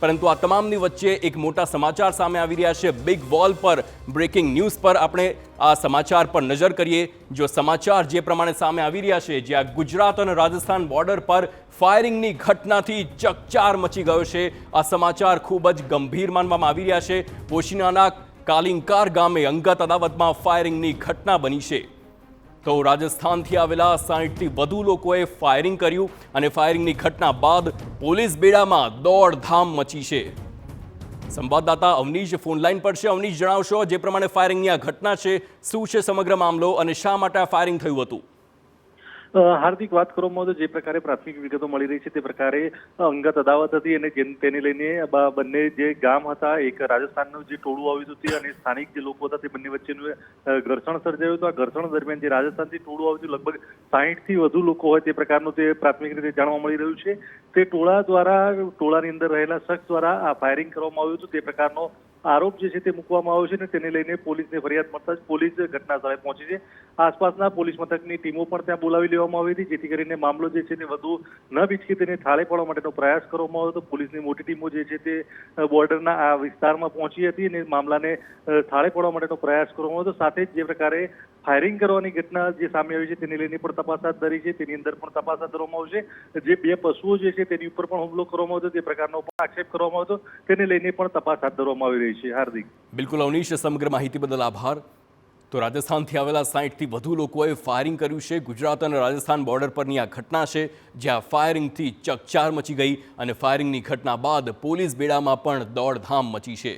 પરંતુ આ તમામની વચ્ચે એક મોટા સમાચાર સામે આવી રહ્યા છે. બિગ વોલ પર બ્રેકિંગ ન્યૂઝ પર આપણે આ સમાચાર પર નજર કરીએ. જો સમાચાર જે પ્રમાણે સામે આવી રહ્યા છે, જ્યાં ગુજરાત અને રાજસ્થાન બોર્ડર પર ફાયરિંગની ઘટનાથી ચકચાર મચી ગયો છે. આ સમાચાર ખૂબ જ ગંભીર માનવામાં આવી રહ્યા છે. પોશીનાના કાલિંકાર ગામે અંગત અદાવતમાં ફાયરિંગની ઘટના બની છે. તો રાજસ્થાનથી આવેલા સાહીઠથી વધુ લોકોએ ફાયરિંગ કર્યું અને ફાયરિંગની ઘટના બાદ પોલીસ બેડામાં દોડધામ મચી છે. સંવાદદાતા અવનીશ ફોનલાઈન પર છે. અવનીશ, જણાવશો, જે પ્રમાણે ફાયરિંગની આ ઘટના છે, શું છે સમગ્ર મામલો અને શા માટે આ ફાયરિંગ થયું હતું? હાર્દિક વાત કરવામાં આવે તો જે પ્રકારે પ્રાથમિક વિગતો મળી રહી છે તે પ્રકારે અંગત અદાવત હતી અને તેને લઈને બંને જે ગામ હતા, એક રાજસ્થાનનું જે ટોળું આવ્યું હતું તે અને સ્થાનિક જે લોકો હતા તે બંને વચ્ચેનું ઘર્ષણ સર્જાયું હતું. આ ઘર્ષણ દરમિયાન જે રાજસ્થાનથી ટોળું આવ્યું હતું, લગભગ સાહીઠથી વધુ લોકો હોય તે પ્રકારનું તે પ્રાથમિક રીતે જાણવા મળી રહ્યું છે. તે ટોળા દ્વારા, ટોળાની અંદર રહેલા શખ્સ દ્વારા આ ફાયરિંગ કરવામાં આવ્યું હતું. તે પ્રકારનો આરોપ જે છે તે મૂકવામાં આવ્યો છે અને તેને લઈને પોલીસને ફરિયાદ મળતા જ પોલીસ ઘટના પહોંચી છે. આસપાસના પોલીસ મથકની ટીમો પણ ત્યાં બોલાવી લેવામાં આવી હતી, જેથી કરીને મામલો જે છે તે વધુ ન બીચકે તેને થાળે પાડવા માટેનો પ્રયાસ કરવામાં આવ્યો હતો. પોલીસની મોટી ટીમો જે છે તે બોર્ડરના આ વિસ્તારમાં પહોંચી હતી અને મામલાને થાળે પાડવા માટેનો પ્રયાસ કરવામાં આવ્યો હતો. સાથે જ જે પ્રકારે ફાયરિંગ કરવાની ઘટના જે સામે આવી છે, તેને લઈને પણ તપાસ હાથ ધરી છે. તેની અંદર પણ તપાસ હાથ ધરવામાં આવશે. જે બે પશુઓ જે છે, તેની ઉપર પણ હુમલો કરવામાં આવ્યો તે પ્રકારનો પણ આક્ષેપ કરવામાં આવ્યો તેને લઈને પણ તપાસ હાથ ધરવામાં આવી રહી છે. હાર્દિક. બિલકુલ અવનીશ, સમગ્ર માહિતી બદલ આભાર. તો રાજસ્થાનથી આવેલા સાહીઠથી વધુ લોકોએ ફાયરિંગ કર્યું છે. ગુજરાત અને રાજસ્થાન બોર્ડર પરની આ ઘટના છે, જ્યાં ફાયરિંગથી ચકચાર મચી ગઈ અને ફાયરિંગની ઘટના બાદ પોલીસ બેડામાં પણ દોડધામ મચી છે.